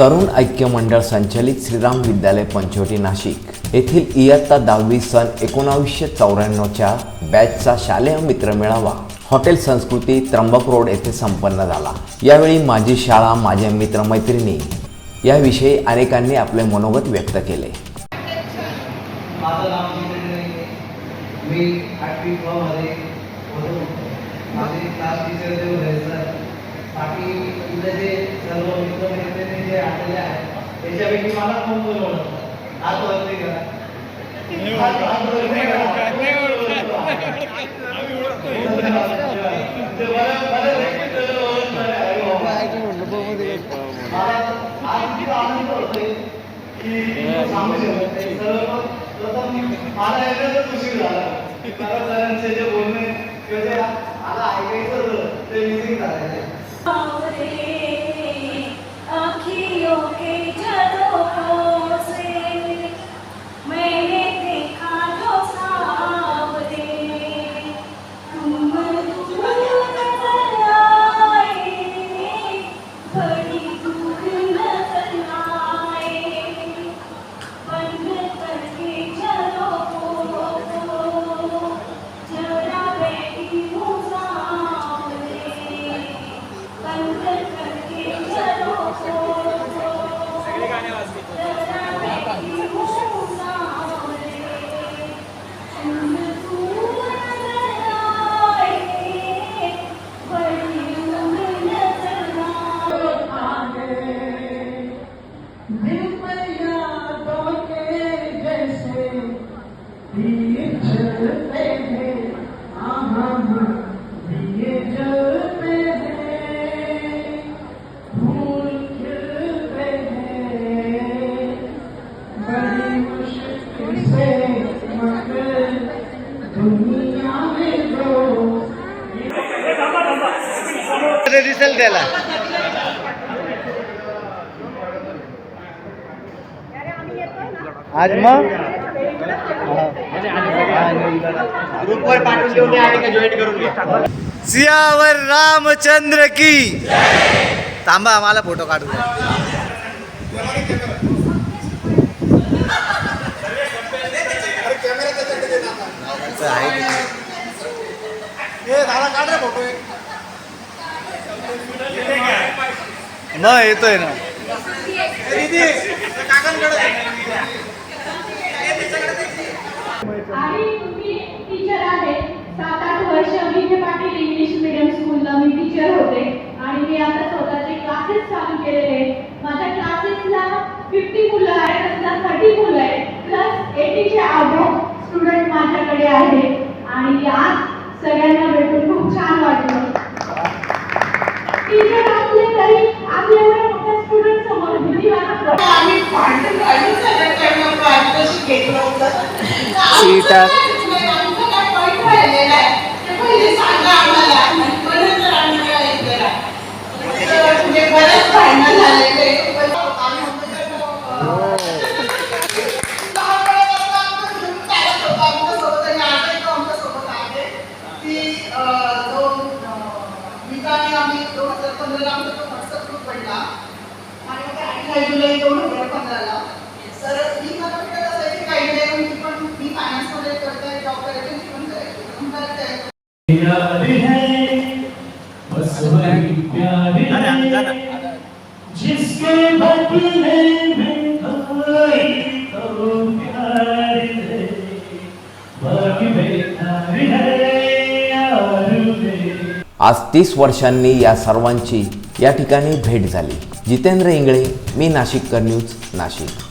तरुण ऐक्य मंडळ संचलित श्रीराम विद्यालय पंचवटी नाशिक. येथील इयत्ता दहावी सन एकोणावीसशे चौऱ्याण्णवच्या बॅचचा शालेय मित्रमेळावा हॉटेल संस्कृती त्र्यंबक रोड येथे संपन्न झाला. यावेळी माझी शाळा माझ्या मित्रमैत्रिणी याविषयी अनेकांनी आपले मनोगत व्यक्त केले. मी बाकी इथले जे सर्व मित्रमैत्रिणी जे आलेले आहेत त्याच्यापैकी मला कोण बोलवलं हात वरती करा हात- वरती करा. मला झाला. सरांचे जे बोलणे ऐकायचं ते मिसिंग झालेलं Holiday. दिसेल त्याला. आज मग? सियावर रामचंद्र की थांबा मला फोटो काढू द्या न येतोय ना. आणि मी टीचर आहे सात आठ वर्ष विखे पाटील इंग्लिश मिडियम स्कूलला मी टीचर होते. आणि मी आता स्वतःचे क्लासेस चालू केलेले आहेत. माझ्या क्लासेसला फिफ्टी मुलं आहेत असला थर्टी मुलं आहेत. प्लस एटीचे अबोव स्टुडंट माझ्याकडे आहेत आणि आज सगळ्यांना भेटून खूप छान वाटलं. टीचर असले तरी हजार पंधराला आणि दोन हजार पंधराला तर प्यार है बस वही प्यार है जिसके बदले में कोई तो प्यार है। बाकी बेकार है यार मेरे आज तीस वर्षांनी या सर्वांची या ठिकाणी भेट झाली. जितेंद्र इंगळे मी नाशिककर न्यूज नाशिक.